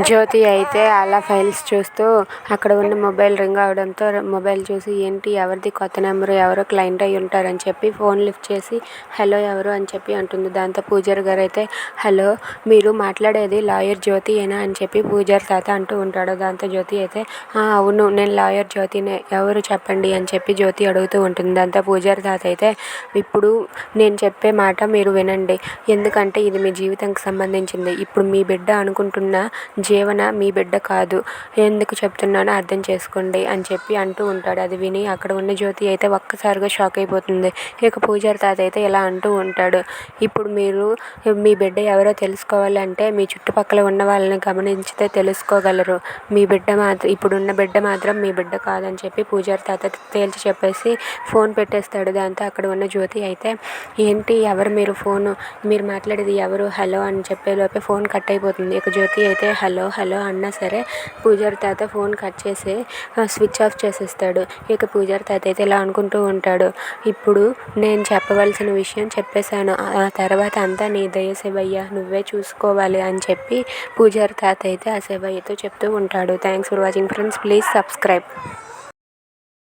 జ్యోతి అయితే అలా ఫైల్స్ చూస్తూ అక్కడ ఉన్న మొబైల్ రింగ్ అవడంతో మొబైల్ చూసి ఏంటి ఎవరిది కొత్త నెంబర్? ఎవరో క్లయింట్ అయి ఉంటారని చెప్పి ఫోన్ లిఫ్ట్ చేసి హలో ఎవరు? అని చెప్పి అంటుంది. దాంతో పూజారి గారు అయితే హలో మీరు మాట్లాడేది లాయర్ జ్యోతినా అని చెప్పి పూజారి తాత అంటూ ఉంటాడు. దాంతో జ్యోతి అయితే అవును నేను లాయర్ జ్యోతినే ఎవరు చెప్పండి? అని చెప్పి జ్యోతి అడుగుతూ ఉంటుంది. దాంతో పూజారి తాత అయితే ఇప్పుడు నేను చెప్పే మాట మీరు వినండి. ఎందుకంటే ఇది మీ జీవితానికి సంబంధించింది. ఇప్పుడు మీ బిడ్డ అనుకుంటున్న జీవన మీ బిడ్డ కాదు. ఎందుకు చెప్తున్నానో అర్థం చేసుకోండి అని చెప్పి అంటూ ఉంటాడు. అది విని అక్కడ ఉన్న జ్యోతి అయితే ఒక్కసారిగా షాక్ అయిపోతుంది. ఇక పూజారి తాత అయితే ఇలా అంటూ ఉంటాడు. ఇప్పుడు మీరు మీ బిడ్డ ఎవరో తెలుసుకోవాలంటే మీ చుట్టుపక్కల ఉన్న వాళ్ళని గమనించితే తెలుసుకోగలరు. మీ బిడ్డ మాత్రం ఇప్పుడున్న బిడ్డ మాత్రం మీ బిడ్డ కాదని చెప్పి పూజారి తాత తేల్చి చెప్పేసి ఫోన్ పెట్టేస్తాడు. దాంతో అక్కడ ఉన్న జ్యోతి అయితే ఏంటి ఎవరు మీరు ఫోను? మీరు మాట్లాడేది ఎవరు? హలో అని చెప్పేలోపే ఫోన్ కట్ అయిపోతుంది. ఇక జ్యోతి అయితే హలో హలో అన్నా సరే పూజారి తాత ఫోన్ కట్ చేసి స్విచ్ ఆఫ్ చేసేస్తాడు. ఇక పూజారి తాత అయితే ఇలా అనుకుంటూ ఉంటాడు. ఇప్పుడు నేను చెప్పవలసిన విషయం చెప్పేశాను. ఆ తర్వాత అంతా నీ దయ శివయ్య నువ్వే చూసుకోవాలి అని చెప్పి పూజారి తాత అయితే ఆ శివయ్యతో చెప్తూ ఉంటాడు. Thanks for watching friends please subscribe